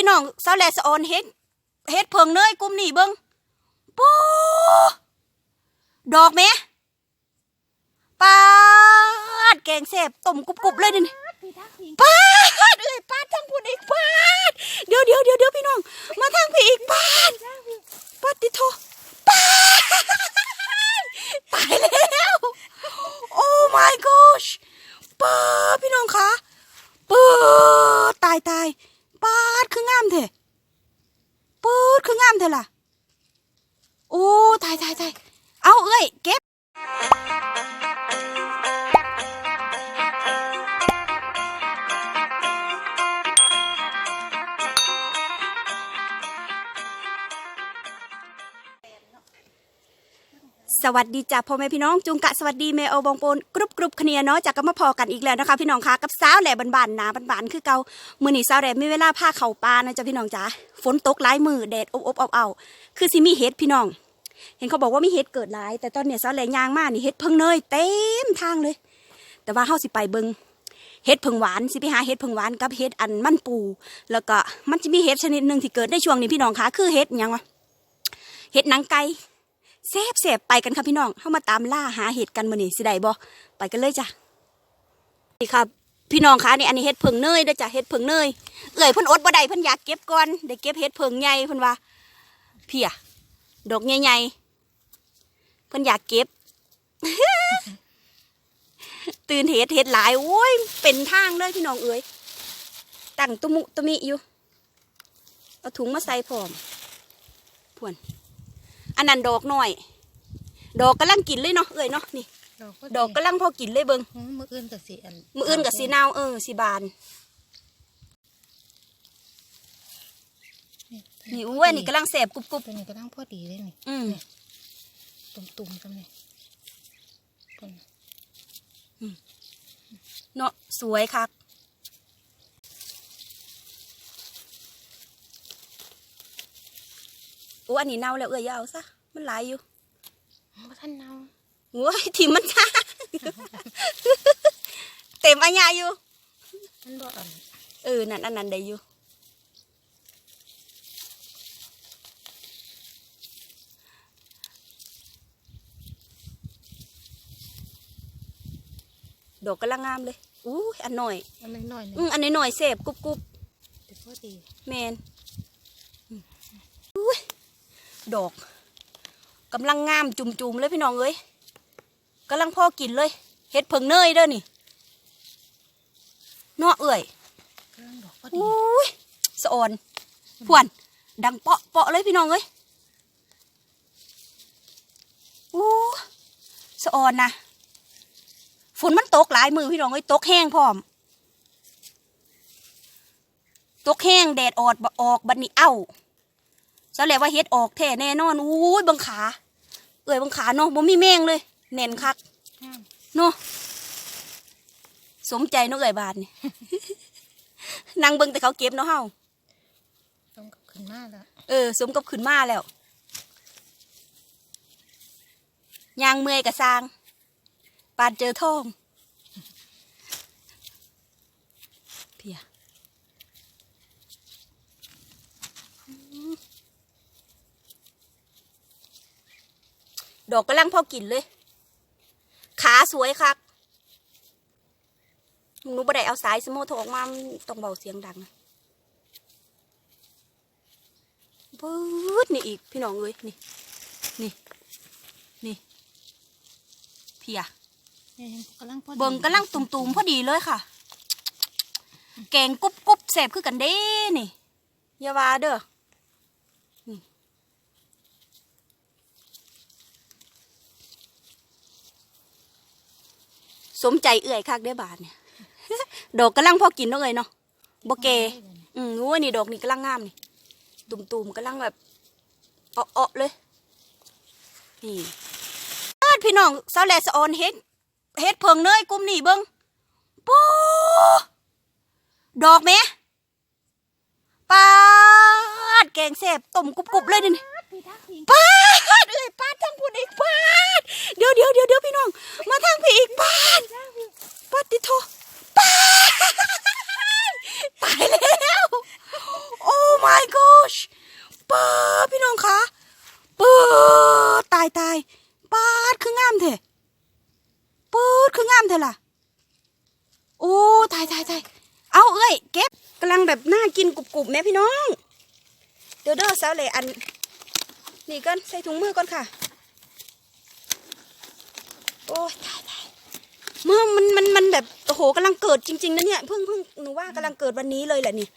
พี่น้องสาวแลสะออนเฮ็ดเฮ็ดเพิงเนยกลุ่มนี่เบิ่งปูดอกแม่ปาดแกงแซ่บต้มกรุบๆเลยนี่ปาดเอ้ยปาดทางพุ่นอีกปาดเดี๋ยวเดี๋ยวเดี๋ยวเดี๋ยวพี่น้อง มาทางพี่อีกปาดทักพี่ปาดติโทปาดตายแล้วโอ้ my gosh ปาพี่น้องคะปาตายตาย ปาดคืองามเถอะปื๊ดคืองามเถอะล่ะ โอ้ตายตายตายเอาเอ้ยเก็บ สวัสดีจ้ะพ่อแม่พี่น้องจุงกะสวัสดีแม่โอบองปนกรุบกรุบเคลีย์เนาะจากก็มาพอกันอีกแล้วนะคะ พี่น้องคะกับสาวแหล่บานๆหนาบานๆคือเกามือนี่สาวแหล่ไมีเวลาพาเข่าปลานะจ๊ะพี่น้องจ๋าฝนตกหลายมือแดดอบอบเอาๆคือสิมีเห็ดพี่น้อง เห็นเขาบอกว่ามีเห็ดเกิดหลายแต่ตอนเนี้ยสาวแหล่ยางมากนี่เห็ดเพิงเนยเต็มทางเลย แต่ว่าเฮาสิไปเบิงเห็ดเพิงหวานสิไปหาเห็ดเพิงหวานกับเห็ดอันมันปู แล้วก็มันจะมีเห็ดชนิดหนึ่งที่เกิดในช่วงนี้พี่น้องคะคือเห็ดยังวะเห็ดหนังไก่ เซฟเซฟไปกันค่ะพี่น้องเข้ามาตามล่าหาเห็ดกันมื้อนี้สิได้บ่ไปกันเลยจ้ะนี่ครับ พี่น้องคะนี่อันนี้เห็ดเพิงเนยเด้อจ้ะเห็ดเพิงเนยเอ่ยเพิ่นอดบ่ได้เพิ่นอยากเก็บก่อนได้เก็บเห็ดเพิงใหญ่เพิ่นว่าเพียดอกใหญ่ๆเพิ่นอยากเก็บ ตื่นเห็ดเห็ดหลายโอ้ยเป็นทางเลยพี่น้องเอ๋ยตั้งตุมุตุมิอยู่เอาถุงมาใส่พร้อมพวน อันนั้นดอกน้อย ดอกกำลังกินเลยเนาะเอ้ยเนาะนี่ ดอกก็ดอกกำลังพอกินเลยเบิงอืมมืออื่นกับสีอันมืออื่นกับสีนาวเออสีบานนี่อุ้ยนี่กำลังแสบกรุบกรุบตัวนี้ก็ตั้งพอดีเลยนี่อืมตุ่มๆกันนี่ตัวนี้เนาะสวยคัก อ้อันนี้เน่าแล้วเอ้ยอย่าเอาซะมันหลายอยู่ว่าท่านเนาโอ้ยทิมมันจ้าเต็มอันยาอยู่ท่านบ่อ่อนเออนั่นอันนั้นได้อยู่ดอกกำลังงามเลยอู้ยอันหน่อย อันน้อยๆหนึ่งอืมอันน้อยๆเสบกรุบกรุบแต่พอดีแมนอืมอุ้ย ดอกกำลังงามจุ่มๆเลยพี่น้องเอ้ยกำลังพอกินเลยเฮ็ดเพิงเนยเด้อนี่เนาะเอ้ยเครื่องดอกพอดีอุ้ยสะออนพวน ดังเปาะเปาะเลยพี่น้องเอ้ยอู้สะออนนะฝนมันตกหลายมือพี่น้องเอ้ยตกแห้งพร้อม ตกแห้งแดดออดบออกบัดนี้เอ้า สแล้วว่าเฮ็ดออกแท้แน่นอนอุ้ยบังขา เอ้ยบังขาเนาะบ่มีแมงเลยแน่นคักงามเนาะสมใจเนาะเอ้ยบาทนี่นั่งเบิ่งแต่เขาเก็บเนาะเฮาต้องกับขึ้นมาแล้วเออ สมกับขึ้นมาแล้วยางเมื่อยกะสร้างปานเจอทอง ดอกกำลังพอกินเลย ขาสวยคักหนูบ่ได้เอาสายสโมโทรออกมามันต้องเบาเสียงดังนะปื๊ดนี่อีกพี่น้องเอ้ยนี่ นี่ นี่ เพียเนี่ยยังกำลังพอดีเบิ่งกำลังตุ่มๆพอดีเลยค่ะ แกงกรุบกรุบแสบคือกันเด้นี่อย่าว่าเด้อ สมใจเอื่อยคักได้อบาทเนี่ย ดอกกำลังพอกินเนาะเอ้ยเนาะบ่เกอืมรู้ว่านี่ดอกนี่กำลังงามนี่ ตุ่มๆกำลังแบบเอาะๆเลย นี่เอิ้นพี่น้องสาวแลสะออนเฮ็ดเฮ็ดเพิงเนยกลุ่มนี่เบิ้งปูดอกแม่ปาดแกงแซ่บต้มกรุบๆเลยนี่ พี่ทักพี่ปาดเอ้ยปาดทางพุ่นอีกปาดเดี๋ยวเดี๋ยวเดี๋ยวเดี๋ยวพี่น้อง มาทางพี่อีกปาดทักพี่ปาดติดโทปาดตายแล้ว โอ้ my gosh ปื๊ดตายตายปาดคืองามเถอะปื๊ดคืองามเถอะล่ะโอ้ตายตายตายเอาเอ้ยเก็บกำลังแบบน่ากินกรุบๆแม่พี่น้องเดี๋ยวเด้อสาวเลยอัน นี่ก่อนใส่ถุงมือก่อนค่ะ โอ้ยตายตายเมื่อมันมันมันแบบโอ้โหกำลังเกิดจริงๆนะเนี่ยเพิ่งเพิ่งหนูว่ากำลังเกิดวันนี้เลยแหละนี่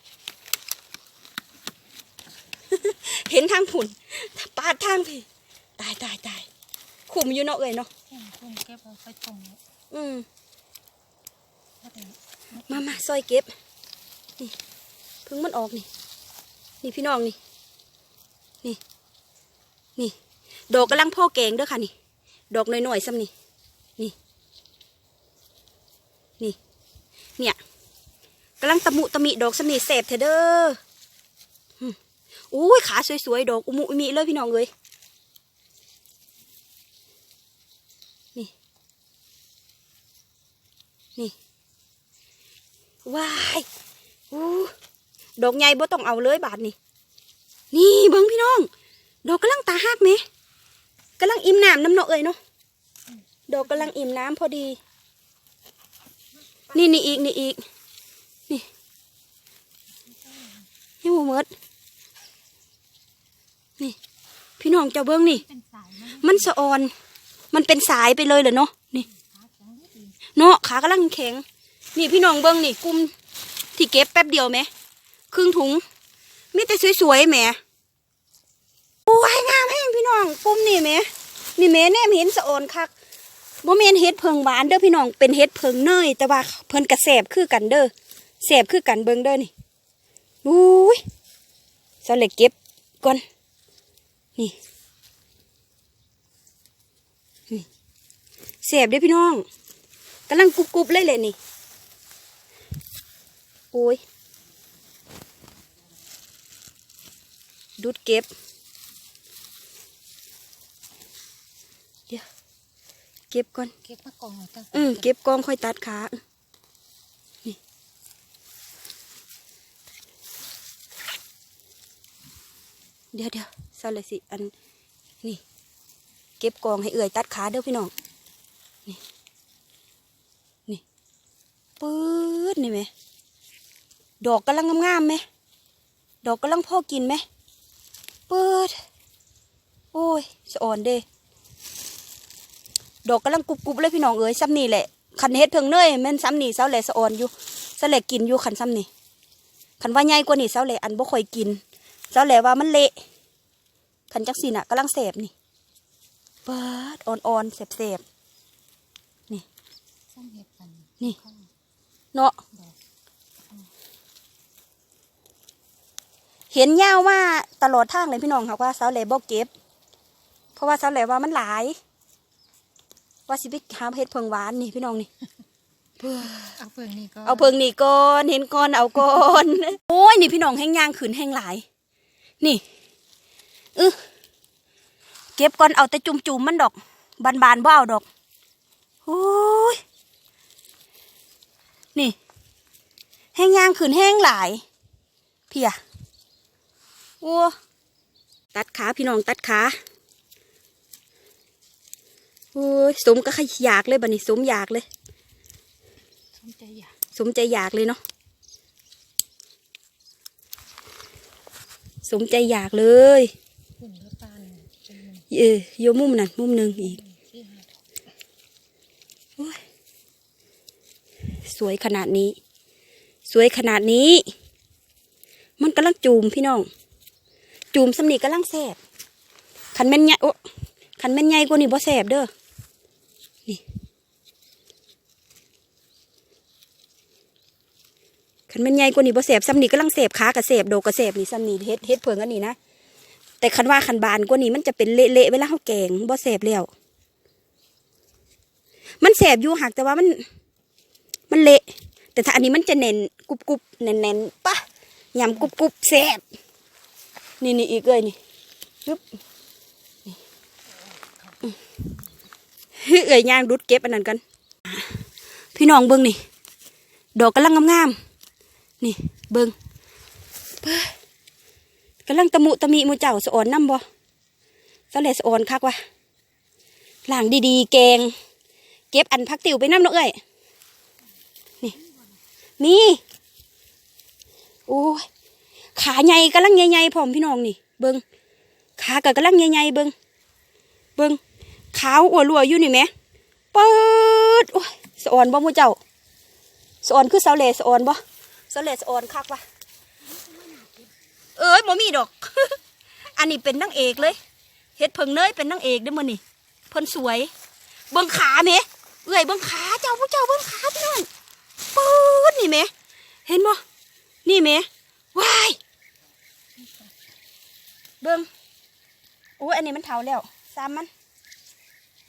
เห็นทางผุนปาดทางพี่ตายตายตายขุมอยู่เนาะเอ้ยเนาะแห้งขึ้นเก็บเอาไปต้มแล้วอืมก็ได้มามาซอยเก็บ นี่เพึ่งมันออกนี่ นี่พี่น้องนี่ นี่ นี่ ดอกกำลังพ่อแกงเด้อค่ะนี่ ดอกหน้อยๆซ้ำนี่ นี่ นี่ เนี่ยกำลังตะมุตะมิดอกซ้ำนี่เสพเถอะเด้ออุ้ยขาสวยๆดอกอุมุอุมิเลยพี่น้องเอ้ยนี่ นี่ว้ายอู้ดอกใหญ่บ่ต้องเอาเลยบาทนี่ นี่เบิ้งพี่น้อง ดอกกำลังตาหักไหมกำลังอิ่มน้ำน้ำเนาะเอ้ยเนาะดอกกำลังอิ่มน้ำพอดี นี่นี่อีกนี่อีกนี่นี่หมูเมดนี่พี่น้องเจ้าเบิ้งนี่ มันสะออน มันเป็นสายไปเลยเหรอเนาะนี่ขาแข็งนิดเนาะขากำลังแข็ง นี่พี่น้องเบิ้งนี่กุมที่เก็บแป๊บเดียวไหมครึ่งถุงมีแต่สวยๆแหม โอ้ยงามแห้งพี่น้องกุมนี่แหมนี่แหมแนมเห็นสะออนคักบ่แม่นเฮ็ดเพิงหวานเด้อพี่น้องเป็นเฮ็ดเพิงเนยแต่ว่าเพิ่นกระแสบคือกันเด้อแสบคือกันเบิ่งเด้อนี่อุ้ยสาเล็กเก็บก่อนนี่นี่แสบเด้อพี่น้องกำลังกรุบกรุบเลยเลยนี่โอ้ยดูดเก็บ เดี๋ยว เก็บก่อน เก็บมากองเอาตั้งอืมเก็บกองค่อยตัดขานี่เดี๋ยวเดี๋ยวซาเลยสิอันนี่ เก็บกองให้เอื่อยตัดขาเด้อพี่น้องนี่นี่ปื๊ดนี่ไหมดอกกำลังงามๆไหมดอกกำลังพ่อกินไหมปื๊ดโอ้ยสะอ่อนเด้ ดอกกำลังกรุบๆเลยพี่น้องเอ้ยซ้ำนี่แหละคันเฮ็ดเพิงเนยแม่นซ้ำนี่เสาแหล่สะออนอยู่เสาแหล่กินอยู่คันซ้ำนี่คันว่าใหญ่กว่านี่เสาแหล่อันบ่ค่อยกินเสาแหล่ว่ามันเละคันจักสิน่ะกำลังแสบนี่เปิดอ่อนๆแสบซ้ำเห็ดกันนี่ข้างๆเนาะเห็นยาวมาตลอดทางเลยพี่น้องค่ะว่าเสาแหล่บ่เก็บ เพราะว่าเสาแหล่ว่ามันหลาย ว่าสิไปหาเฮ็ดเพิงหวานนี่พี่น้องนี่เอาเฟืองนี่ก็เอาเพิงนี่ก่อนเห็นก่อนเอาก่อนโอ้ยนี่พี่น้องแห้งย่างขืนแห้งหลาย นี่เออเก็บก่อนเอาแต่จุ่มๆมันดอก บานๆบ่เอาดอกโอ้ยนี่แห้งย่างขืนแห้งหลาย เพียโอ้ตัดขาพี่น้องตัดขา โอ้ยสมก็ขยากเลยบัดนี้สมอยากเลยสนใจอยากสมใจอยากเลยเนาะสมใจอยากเลยหุ่นแล้วปลาหนึ่งเป็นหนึ่งเออโยมุมนั่นมุมหนึ่งอีกที่ห้าดอกสวยขนาดนี้ สวยขนาดนี้ มันกำลังจูมพี่น้อง จูมสำนีกำลังแสบขันแม่นใหญ่โอ้ขันแม่นใหญ่กว่านี้บ่แสบเด้อ นี่ ขันม่นใหญ่กว่านี้บ่แสบสำนี่กำลังแสบขากับแสบโดกกับแสบนี่สำนี่เฮ็ดเฮ็ดเพิงอันนี้นะแต่คันว่าคันบานกว่านี้มันจะเป็นเละๆเวลาเขาแกงบ่แสบแล้วมันแสบอยู่หักแต่ว่ามัน มันเละ แต่ถ้าอันนี้มันจะเน้นกรุบกรุบๆแน่นแน่นๆปะยำกรุบกรุบแสบนี่นี่อีกเลยนี่ยึบนี่ เอ้ยย่างดุดเก็บอันนั้นกัน พี่น้องเบิ้งนี่ ดอกกำลังงามๆนี่ เบิ้งเบ้อกำลังตะมุตะมิหมูเจ้าสะออนน้ำบ่สเลสะออนคักวะหลางดีๆ แกง เก็บอันพักติวไปน้ำเนาะเอ้ยนี่มีโอ้ยขาใหญ่กำลังใหญ่ๆพร้อมพี่น้องนี่ เบิงขาก็กำลังใหญ่ๆเบิงเบิง ขาวอ้วนรัวอยู่นี่แหมเปิดโอ้ยสอนบ่มูเจ้าสอนคือเสาเลสออนบ่เสาเลสออนคักวะเอ้ยบ่มีดอก อันนี้เป็นนางเอกเลยเฮ็ดเพิงเนยเป็นนางเอกเด้อมื้อนี่เพิ่นสวย เบิ่งขาแหมเอ้ยเบิ่งขาเจ้าผู้เจ้าเบิ่งขาพี่น้องปื๊ดนี่แหมเห็นบ่นี่แหมว้ายเบิ่งโอ้อันนี้มันเฒ่าแล้วซ้ำมัน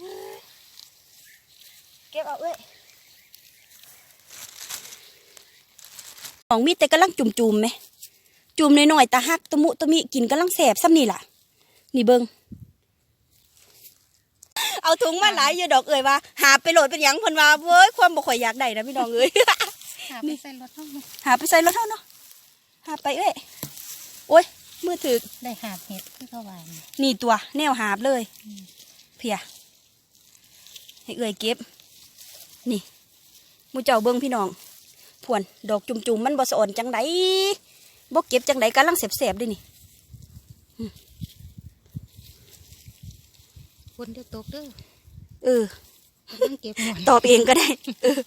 เอ้ยเก็บเอาเอ้ยของมีแต่กำลังจุ่มๆไหม จุ่มหน่อยๆตาหักตะมุตะมิกินกำลังแสบซ้ำนี่ล่ะ นี่เบิงเอาถุงมาหลายอยู่ดอกเอ่ยว่า หาไปโหลดเป็นหยังเพิ่นว่าเว้ยความบ่ข่อยอยากได้นะพี่น้องเอ้ย หาไปใส่รถห้องหาไปใส่รถเท่าเนาะ หาไปเอ้ย โอ้ย มือถือได้หาเห็ดที่เขาวานนี่ตัวแนวหาบเลย เพีย ให้เอ่ยเก็บ นี่หมูเจ้าเบิ้งพี่น้องพวนดอกจุ่มๆมันบ่สะอ่อนจังไดบ่เก็บจังไดกำลังแสบๆด้วยนี่คนเดียวตกเด้อเออต้องเก็บหน่อยตอบเองก็ได้เออ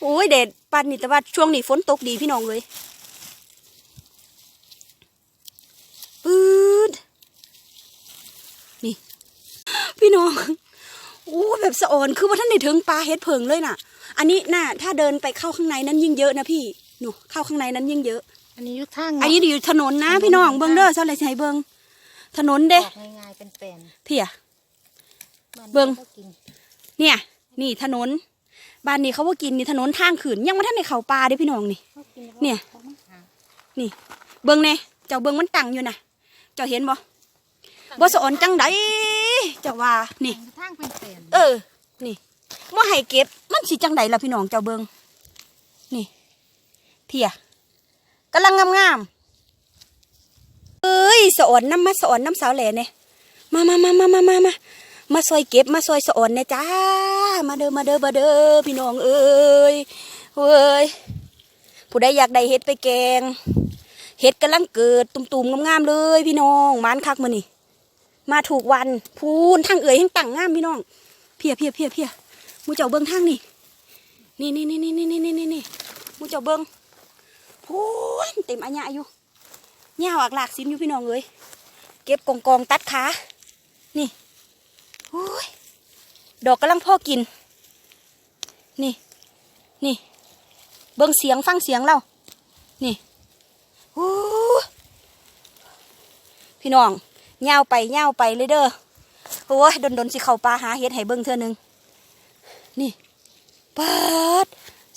โอ้ยเด็ดปันนี่แต่ว่าช่วงนี้ฝนตกดีพี่น้องเลยปืดนี่ พี่น้อง โอ้แบบสะอ่อนคือว่าท่านได้ถึงปลาเฮ็ดเพิงเลยน่ะ อันนี้น่ะถ้าเดินไปเข้าข้างในนั้นยิ่งเยอะนะพี่หนูเข้าข้างในนั้นยิ่งเยอะ อันนี้อยุทางอันนี้อยู่ถนนนะ พี่น้องเบิ้งเด้อเท่าไรใช้เบิ้งถนนเด้ง่ายๆเป็นแปลนพี่อะบ้านเบิ่งขากินเนี่ย นี่ถนนบ้านนี้เขาว่ากินนี่ถนนทางขืนยังไม่ทันในเขาปลาเด้พี่น้องนี่ขากิเนี่ยขามาหานี่ เบิ้งเน่เจ้าเบิ้งมันตั้งอยู่นะเจ้าเห็นบ่บ่สะอ่อนจังไดเจ้าว่านี่ทางเป็นแปลนเออ นี่ว่าให้เก็บ มันสิจังไดล่ะพี่น้องเจ้าเบิ้งนี่ เพียกำลังงามๆเอ้ยสะอ่อนน้ำมาสะอ่อนน้ำสาวแหล่เนี่ยมามามามามามามามาซอยเก็บมาซอยสะอ่อนเนี่ยจ้า มาเด้อมาเด้อมาเด้อพี่น้องเอ้ยเว้ยผู้ใดอยากได้เห็ดไปแกงเห็ดกำลังเกิดตุ่มๆงามๆเลย พี่น้องมานคักมานี่ มาถูกวันพูนทางเอ่ยแห่งตั้งงามพี่น้อง เพียเพียเพียเพียมูเจ้าเบิ้งทางนี่นี่นี่นี่นี่นี่นี่นี่นี่มูเจ้าเบิ้งพูนเต็มอัญญาอยู่เงาอักหลากซิมอยู่พี่น้องเอ้ยเก็บกองกองตัดขานี่โอ้ยดอกกำลังพ่อกิน นี่ นี่ เบิ้งเสียงฟังเสียงเรา นี่โอ้พี่น้อง เงาไปเงาไปเลยเด้อโอ้ยดนดนๆสิเข้าปลาหาเฮ็ดให้เบิ่งเทื่อหนึงนี่เปิด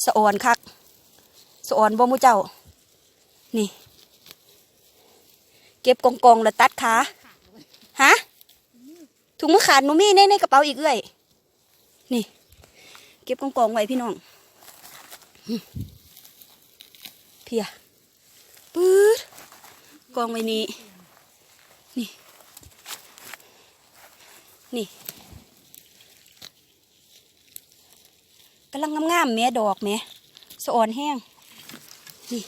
สะอ่อนคักสะอ่อนบ่มูเจ้า นี่ เก็บกองกองแล้วตัดขาฮะถุงมือขาดหนูมีในในกระเป๋าอีกเอ้อยนี่ เก็บกองกองไว้พี่น้องเพียปื๊ดกองไว้นี่นี่ นี่กำลังงามๆแม่ดอกแม่สะอ่อนแห้ง นี่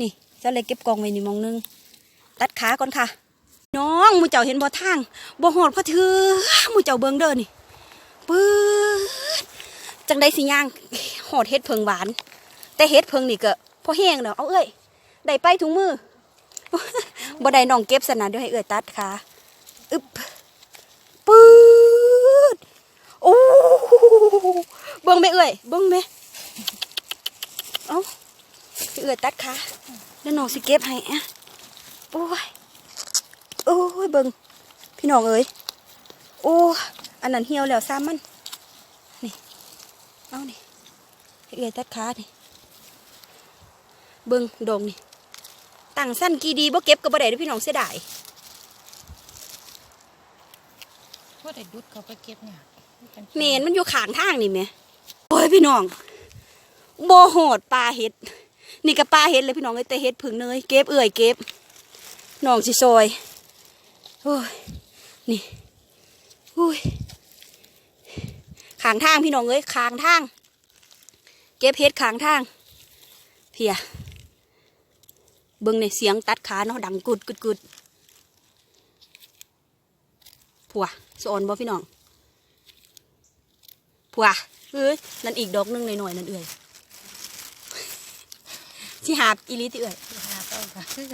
นี่เจะเลยเก็บกองไว้นี่มองหนึง ตัดขาก่อนค่ะ น้องมูเจ้าเห็นบ่อทางบ่หอดพะเถือมูเจ้าเบิงเด้อนี่ปื๊ดจังได้สิย่างหอดเฮ็ดเพิงหวาน แต่เฮ็ดเพิงนี่ก็พอแห้งแล้วเอาเอ้ยได้ไปถุงมือบ่ได้น้องเก็บสนะเดี๋ยวให้เอ้ยตัดขาอึบ ปื๊ดโอ้เบิ่งไหมเอ่ยเบิ่งไหมเอ้าพี่เอ่ยตัดขาแล้วน้องสิเก็บให้อะโอ้ยโอ้ยเบิ่งพี่น้องเอ้ยโอ้อันนั้นเหี่ยวแล้วซ้ำมันนี่เอานี่พี่เอ่ยตัดขานี่เบิ่งดงนี่ตั้งสั้นกี่ดีบ่เก็บก็บ่ได้ด้อพี่น้องเสียดาย พวกได้ดุดเขาไปเก็บเนี่ยเมนมันอยู่ขางทางนี่แหมโอ้ยพี่น้องโบโหดปลาเห็ด นี่ก็ปลาเห็ดเลยพี่น้องเอ้ยแต่เห็ดผึ่งเนยเก็บเอื่อยเก็บน้องสิซอยโอ้ยนี่อุ้ยขางทางพี่น้องเอ้ยขางทาง เก็บเฮ็ดขางทาง เพียเบิ่งในเสียงตัดขาเนาะดังกุดกุดกุดผัว สอนบ่พี่น้องผัวเอ้ยนั่นอีกดอกหนึงหน่อยๆนั่นเอื่อยที่หาบอีหลิติเอื่อยหาเป้าค่ะคือ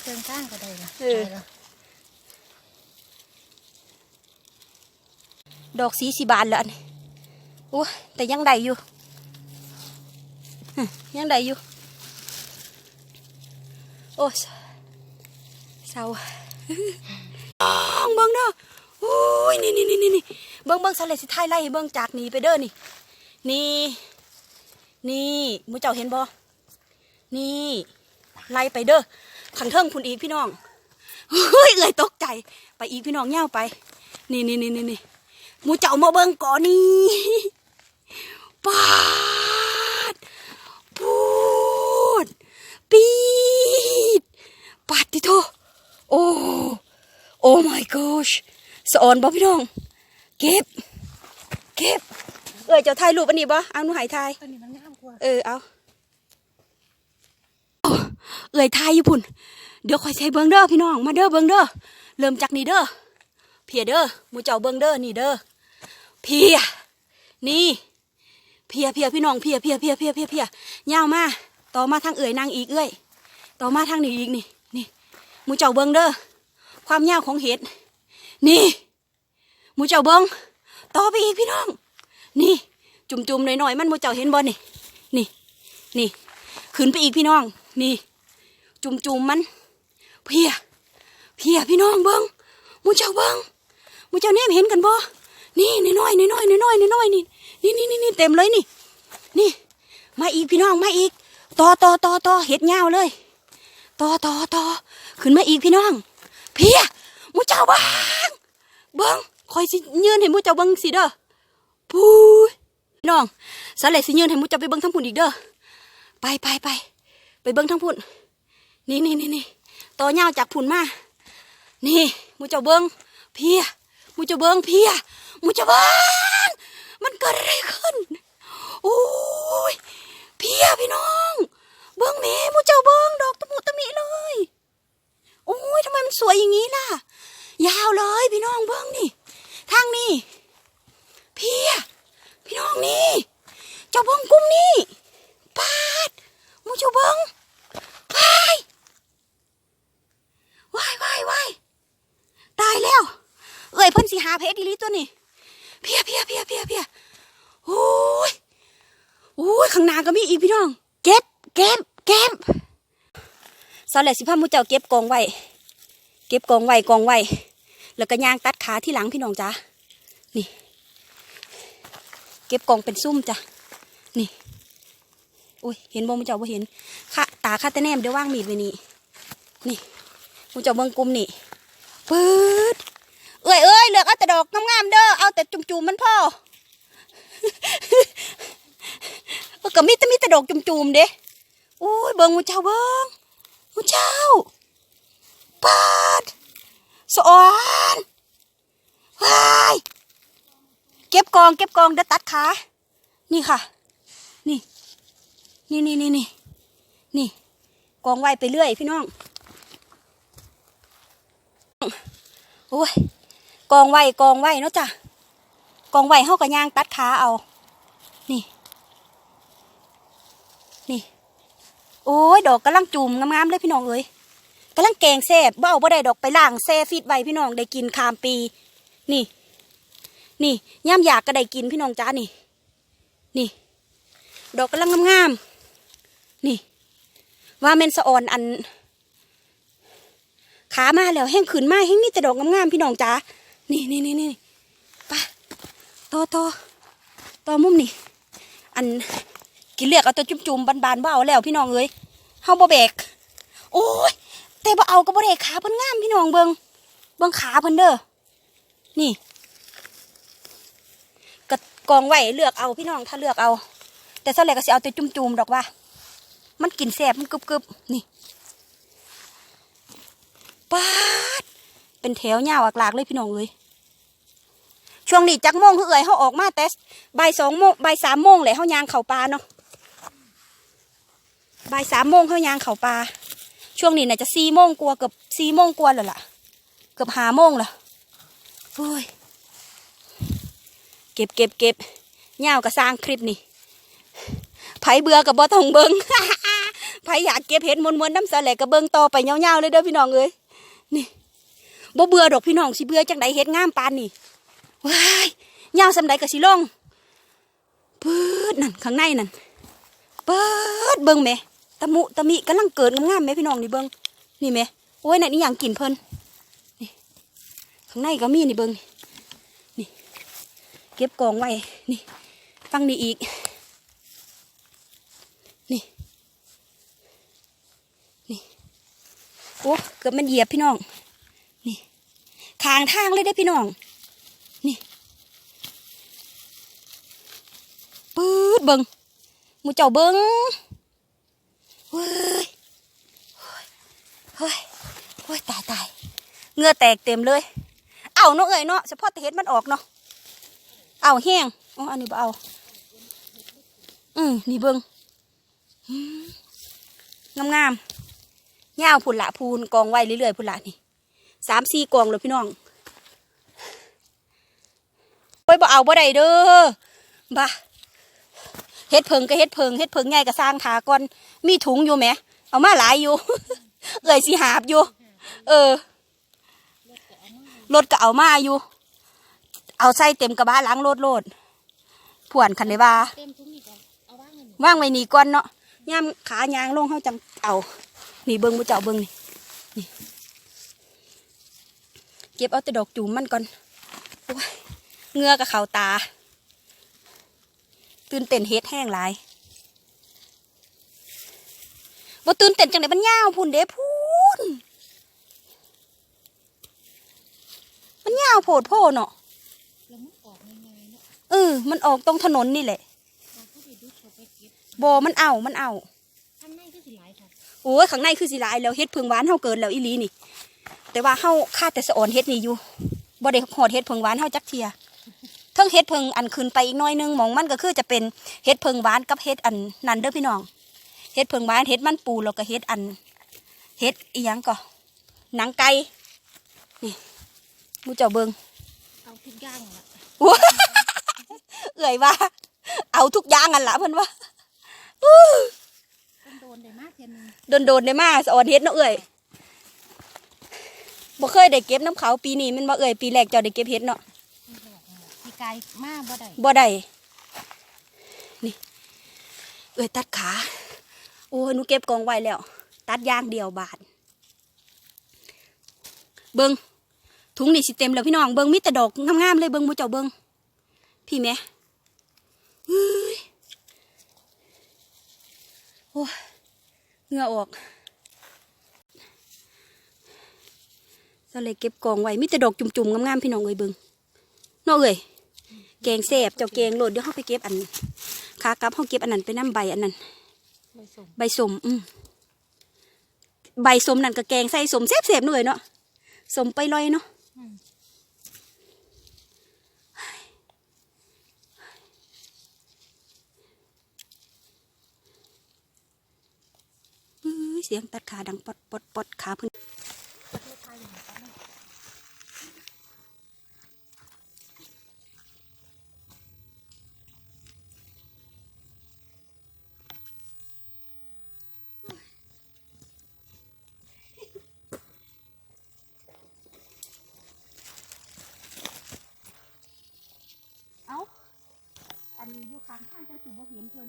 เครื่องข้างก็ได้ละเออดอกสีสีบานแล้วอันนี้โอ้ยแต่ยังได้อยู่หึยังได้อยู่ โอ้ยเศร้าเบิ่งเด้อ โอ้ยนี่นี่นี่นี่นี่เบิ่งเบิ่งสะเลสิท้ายไล่เบิ่งจากนี้ไปเด้อนี่ นี่นี่มูเจ้าเห็นบ่นี่ไล่ไปเด้อขังเทิงพุ่นอีกพี่น้องเฮ้ยเลยตกใจ ไปอีกพี่น้องเง่าวไป นี่นี่นี่นี่นี่มูเจ้ามาเบิ่งก่อนนี่ปาดพูดปีดปาดติโทโอ้โอ้ my gosh สอนบ่พี่น้อง เก็บ เก็บ เอ้ยเจ้าถ่ายรูปอันนี้บ่เอาหนูใหายถ่ายตัวนี้มันงามกว่าเออเอาโอ้เอ่ยทายญี่ปุ่น เดี๋ยวคอยใช้เบิงเด้อพี่น้องมาเด้อเบิงเด้อเริ่มจากนี่เด้อเพียเด้อหมูเจ้าเบิงเด้อนี่เด้อเพียนี่เพียเพียพี่น้องเพียเพียเพียเพียเพียเพียยาวมาต่อมาทางเอ่ยนางอีกเอ้ยต่อมาทางนี้อีกนี่นี่หมูเจ้าเบิงเด้อความยาวของเห็ด นี่หมูเจ้าเบิงต่อไปอีกพี่น้อง นี่ จุ่มๆหน่อยๆมันหมูเจ้าเห็นบ่นี่ นี่ นี่ขึ้นไปอีกพี่น้อง นี่ จุ่มๆมัน เพีย เพียพี่น้องเบิ้งหมูเจ้าเบิ้งหมูเจ้าแนมเห็นกันบ่นี่น้อยๆน้อยๆน้อยๆน้อยๆนี่นี่นี่นี่เต็มเลยนี่ นี่ มาอีกพี่น้องมาอีกต่อต่อต่อต่อเห็ดยาเลยต่อต่อต่อขึ้นมาอีกพี่น้อง เพียมูเจ้าบิ้ง เบิ้งคอยสิยืนให้มูเจ้าเบิ้งสิเด้อพูยน้องสาเลสิยืนให้มูจะไปเบิ้งทั้งพุ่นอีกเด้อไปไปไปไปเบิ้งทั้งพุ่นนี่นี่นี่นี่ต่อยาจากพุ่นมานี่มูเจ้าเบิ้งเพียมูเจ้าเบิ้งเพียมูเจ้าเบิ้งมันเกิดอะไรขึ้นโอ้ยเพียพี่น้อง เบิ้งแม่หมูเจ้าเบิ้งดอกตะมุตะมิเลยโอ้ยทำไมมันสวยอย่างนี้ล่ะ ยาวเลยพี่น้องเบิ้งนี่ทางนี้เพียพี่น้องนี่เจ้าเบิ้งกุ้มนี่ปาดมูเจ้าเบิ้งวายวายวายวายตายแล้ว เอ้ยเพิ่นสิหาเพชรอีลีตัวนี้เพียเพียเพียเพียเพียโอ้ยโอ้ยข้างหน้าก็มีอีกพี่น้อง เก็บเก็บเก็บสอนแหละสิพามูเจ้าเก็บกองไว้ เก็บกองไว้กองไว้แล้วก็ย่างตัดขาที่หลังพี่น้องจ้านี่ เก็บกองเป็นซุ่มจ้ะนี่อุ้ยเห็นบ่มุเจ้าบ่เห็นค่ะตาข้าแต่แนมเดี๋ยวว่างมีดไว้นี่นี่มุเจ้าเบิ่งกลุ่มนี่ปืดเอ้ยเอ้ยเลือกเอาแต่ดอกงามๆเด้อเอาแต่จุ่มๆมันพ่อเออก็มีแต่มีแต่ดอกจุ่มๆเด้โอ้ยเบิ่งมุเจ้าเบิ่งมุเจ้า ปาดสออนว้ายเก็บกอง เก็บกองเดี๋ยวตัดขา นี่ค่ะ นี่ นี่นี่นี่นี่นี่ กองไว้ไปเรื่อยพี่น้อง โอ้ย กองไว้กองไว้เนาะจ้ะ กองไว้เฮากับยางตัดขาเอา นี่ นี่ โอ้ย ดอกกำลังจุ่มงามๆเลยพี่น้องเอ้ย กำลังแกงแซ่บบ่เอาบ่ได้ดอกไปล่างแซ่ฟิตไว้พี่น้องได้กินคามปี นี่ นี่ย่ำอยากก็ได้กินพี่น้องจ้านี่ นี่ ดอกกำลังงามๆนี่ ว่าเมนสะออนอัน ขามาแล้วแห้งขืนมาแห้งนี่แต่ดอกงามๆพี่น้องจ้านี่นี่นี่นี่ไปต่อต่อต่อมุมนี่ อันกินเลือกเอาตัวจุ่มๆบานๆบ่เอาแล้วพี่น้องเอ้ยเฮาบ่แบกโอ้ย แต่บ่เอาก็บ่ได้ขาเพิ่นงามพี่น้องเบิงเบิงขาเพิ่นเด้อนี่ก็กองไว้เลือกเอาพี่น้องถ้าเลือกเอา แต่ส่วนใหญ่ก็สิเอาแต่จุ่มๆดอกว่า มันกินแสบมันกรึบๆนี่ปาดเป็นแถวยาวอักหลากเลยพี่น้องเอ้ยช่วงนี้จักโมงคือเอ่ยเขาออกมาแต่บ่ายสองโมงบ่ายสามโมงเลยเขายางเข่าปลาเนาะบ่ายสามโมงเขายางเข่าปลา ช่วงนี้น่าจะสี่โมงกว่าเกือบสี่โมงกว่าแล้วล่ะ เกือบห้าโมงละโอ้ยเก็บเก็บเก็บยาวก็สร้างคลิปนี่ไผเบื่อกับบ่ต้องเบิงไผอยากเก็บเห็ดมวนๆน้ำสาแหลกกับเบิงต่อไปยาวๆเลยเด้อพี่น้องเอ้ยนี่บ่เบื่อดอกพี่น้องสิเบื่อจังไดเฮ็ดงามปานนี่ว้ายยาวสำใดก็สิลงปื๊ดนั่นข้างในนั่นเปิดเบิงแหม่ ตะมุตะมิกำลังเกิดงามๆแหมพี่น้องนี่เบิ่งนี่แหมโอ้ยนั่นนี่หยังกินเพิ่นนี่ข้างในก็มีนี่เบิ่งนี่ เก็บกองไว้นี่ฟังนี่อีก นี่ นี่โอ้เกือบมันเหยียบพี่น้อง นี่ทางทางเลยได้พี่น้อง นี่ปื๊ดเบิงมูเจ้าเบิง เฮ้ยเฮ้ยเฮ้ยตายตายเงือแตกเต็มเลย เอาเนาะเอ้ยเนาะเฉพาะแต่เห็ดมันออกเนาะเอาแห้งอ๋ออันนี้บ่เอาอืมนี่เบิงงามงามๆย่าวพุ่นละพูนกองไว้เรื่อยๆพุ่นละนี่สามสี่กองเลยพี่น้องโอ้ยบ่เอาบ่ได้เด้อบ้า เฮ็ดเพิงก็เฮ็ดเพิงเฮ็ดเพิงใหญ่ก็สร้างถาก่อนมีถุงอยู่ไหม เอามาหลายอยู่ เอ่ยสิหาบอยู่ เออรถก็เอามาอยู่ เอาใส่เต็มกระบะล้างรถโลดผวนคันได้ว่าเต็มทุ่งนี่ก่อนเอาว่างเงินว่างไว้นี่ก่อนเนาะย่ามขายางลงเข้าจังเอานี่เบิ้งบ่เจ้าเบิ้งนี่นี่เก็บเอาแต่ดอกจูมมันก่อนโอ้ยเงือกับเขาตา ตื่นเต้นเฮ็ดแห้งหลายบ่ตื่นเต้นจังไดมันยาวพุ่นเด้พุ่นมันยาวโพดโพเนาะแล้วมันออกง่ายๆเนาะเออ มันออกตรงถนนนี่แหละเราก็ไปดูเขาไปเก็บบ่มันเอามันเอาข้างในก็สิหลายค่ะโอ้ยข้างในคือสิหลายแล้วเฮ็ดเพิงหวานเฮาเกินแล้วอีหลีนี่ แต่ว่าเฮาค่าแต่สะออนเฮ็ดนี่อยู่บ่ได้หอดเฮ็ดเพิงหวานเฮาจักเทีย เทั้งเฮ็ดเพิงอันขึ้นไปอีกหน้อยหนึงหมองมันก็คือจะเป็นเฮ็ดเพิงหวานกับเฮ็ดอันนั่นเด้อพี่น้องเฮ็ดเพิงหวานเฮ็ดมันปูแล้วก็เฮ็ดอันเฮ็ดอีหยังก็หนังไก่นี่มูเจ้าเบิงเอาทุกอย่างละเอื่อยว่า เอาทุกอย่างอันละเพิ่นว่าต้องโดนได้มากเทียนหนึงโดนโดนๆได้มาสะออนเฮ็ดเนาะเอื่อยบ่เคยได้เก็บน้ำเขาปีนี้แมันบ่เอื่อยปีแรกเจ้าได้เก็บเฮ็ดเนาะนี่แหละพี่ กายมาบ่ได้บ่ได้นี่ เอ้ยตัดขา โอ้ยหนูเก็บกองไว้แล้ว ตัดยางเดียวบาทเบิงถุงนี่สิเต็มแล้วพี่น้องเบิงมีแต่ดอกงามๆเลยเบิงหมูเจ้าเบิงพี่แม่เฮ้ยโอ้ยเหงื่อออกก็เลยเก็บกองไว้มีแต่ดอกจุ่มๆงามๆพี่น้องเอ้ยเบิงนาะเอ้ย แกงแซ่บเจ้าแกงโหลดเดี๋ยวเขาไปเก็บอันขากลับเขาเก็บอันนั้นไปน้ำใบอันนั้นเลยส่งใบสมอืมใบสมนั่นก็แกงใส่สมแซ่บๆหน่อยเนาะสมไปลอยเนาะอืมอื้อเสียงตัดขาดังปอดปอดปอดขาเพิ่น ประเทศไทยอย่างนั้นนะ เอ้าอั นี้อยู่ข้างข้างจังสิบ่เห็นเพิ่น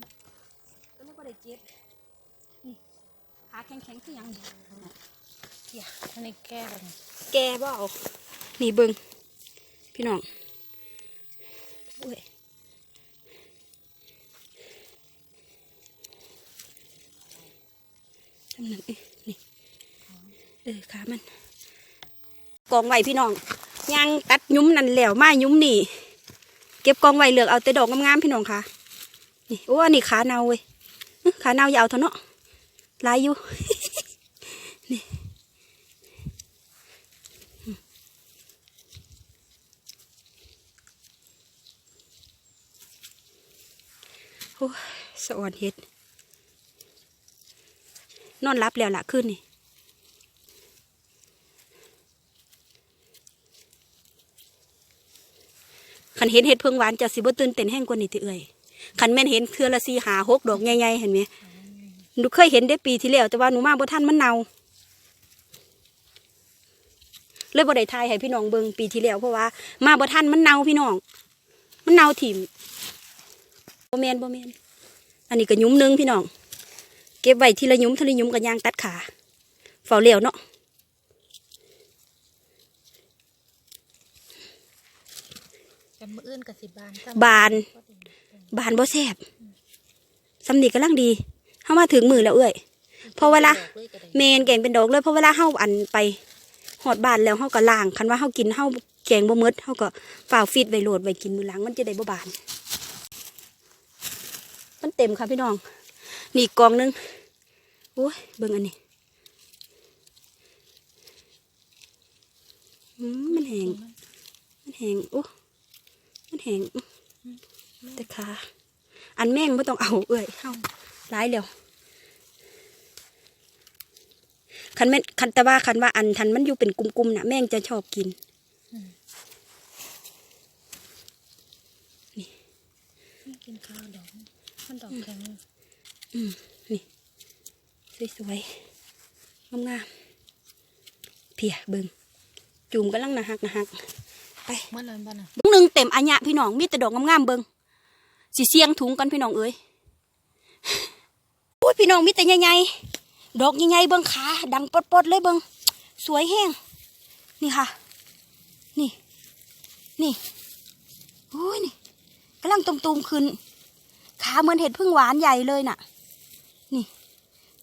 ก็เลยบ่ได้เก็บนี่ขาแข็งๆคือหยังนี่อันนี้แก้กันแก้บ่เอานี่เบิงพี่น้องโอ้ยทำนั่นเอ้นี่เออขามันกองไว้พี่น้องยางตัดยุ้มนั่นแล้วมายุ้มนี่ เก็บกองไว้เหลือเอาแต่ดอกงามๆพี่น้องค่ะ นี่โอ้อันนี้ขาเน่าเว้ยขาเน่ายาวเท่าเนาะลายอยู่ นี่โอ้สะอ่อนเห็ด นอนรับแล้วละขึ้นนี่ นเห็นเห็ดเพิงหวานจะสิบ่ตื่นเต้นแห้งกว่านี้ติเอ่ยคันแม่นเห็นเครือละสีหาหกดอกใหญ่ๆเห็นไหมหนูเคยเห็นได้ปีที่แล้วแต่ว่าหนูมาบ่ทันมันเน่าเลยบ่ได้ทายให้พี่น้องเบิงปีที่แล้วเพราะว่ามาบ่ทันมันเน่าพี่น้อง มันเน่าถิ่มบ่แมนบ่แมนอันนี้ก็ยุ้มหนึงพี่น้อง เก็บไว้ทีละยุ้มทีละยุ้มกับยางตัดขาเฝ้าเลี้ยวเนาะ จำมื ออื่นกับสิบบานบาน บานบ่แซ่บสำนีกำลังดีเฮามาถึงมือแล้วเอ้ย พอเวลา เมนแกงเป็นดอกเลยเพราะเวลาเฮาอันไปหอดบ้านแล้วเฮาก็ล้างคันว่าเฮากินเฮาแกงบ่หมดเฮาก็ฝ่าวฟีดไว้โหลดไว้กินมื้อหลังมันจะได้บ่บาน มันเต็มค่ะพี่น้อง นี่อีกกองหนึงโอ้ยเบิ่งอันนี้อืมมันแห้งมันแห้งโอ้ มันแห้งอื้อแต่ขาอันแม่งไม่ต้องเอาเอ้ยเฮาร้ายแล้วคันแม่นคันแต่ว่าคันว่าอันทันมันอยู่เป็นกลุ่มๆน่ะแม่งจะชอบกินกินข้าวดอกมันดอกแข็งอืมนี่สวยๆงามๆเพียเบิงจุ่มกำลังนะฮักนะฮัก ไปเมื่อไรบ้านอะถุงหนึ่งเต็มอัญญะพี่น้องมีแต่ดอกงามๆเบิงสิเสียงถุงกันพี่น้องเอ้ยโอ้ยพี่น้องมีแต่ใหญ่ๆดอกใหญ่ๆเบิงขาดังปดๆเลยเบิงสวยแห้งนี่ค่ะ นี่ นี่โอ้ยนี่กำลังตุมๆขึ้น ขาเหมือนเห็ดพึ่งหวานใหญ่เลยน่ะ นี่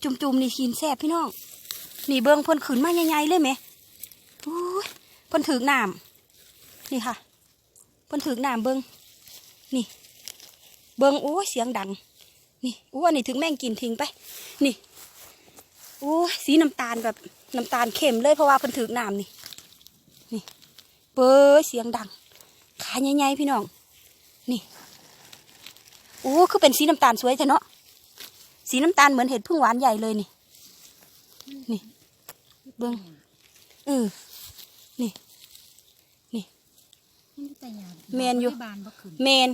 จุ่มๆนี่ขีนแซ่บพี่น้อง นี่เบิ้งเพ่นขืนมาใหญ่ๆเลยไหมโอ้ยเพ่นถือน้ำ นี่ค่ะเพ่นถือน้ำเบิ้งนี่ เบิ้งโอ้เสียงดัง นี่โอ้อันนี้ถึงแม่งกินทิ้งไป นี่โอ้สีน้ำตาลแบบน้ำตาลเข้มเลยเพราะว่าเพ่นถือน้ำนี่ นี่เบ้ยเสียงดัง ขาใหญ่ๆพี่น้อง นี่โอ้คือเป็นสีน้ำตาลสวยแท้เนาะสีน้ำตาลเหมือนเห็ดพึ่งหวานใหญ่เลยนี่ นี่ เบิ้งเออนี่ แต่ยาแม่นอยู่ บานบ่ขึ้นเมน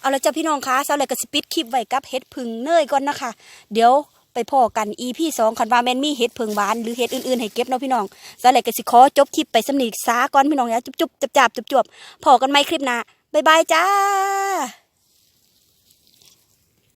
เอาละจ้ะพี่น้องคะเสาแหลกกระสปิดคลิปไว้กับเห็ดพึ่งเนยก่อนนะคะ เดี๋ยวไปพ่อกันอีพี่สองคันว่าแมนมีเห็ดพึ่งหวานหรือเห็ดอื่นๆให้เก็บเนาะพี่น้องเสาแหลกกระสิขอจบคลิปไปสำนีกสาก่อนพี่น้องอย่าจุ๊บๆจับๆจุบๆพอกันไหมคลิปหน้าบ๊ายบายจ้า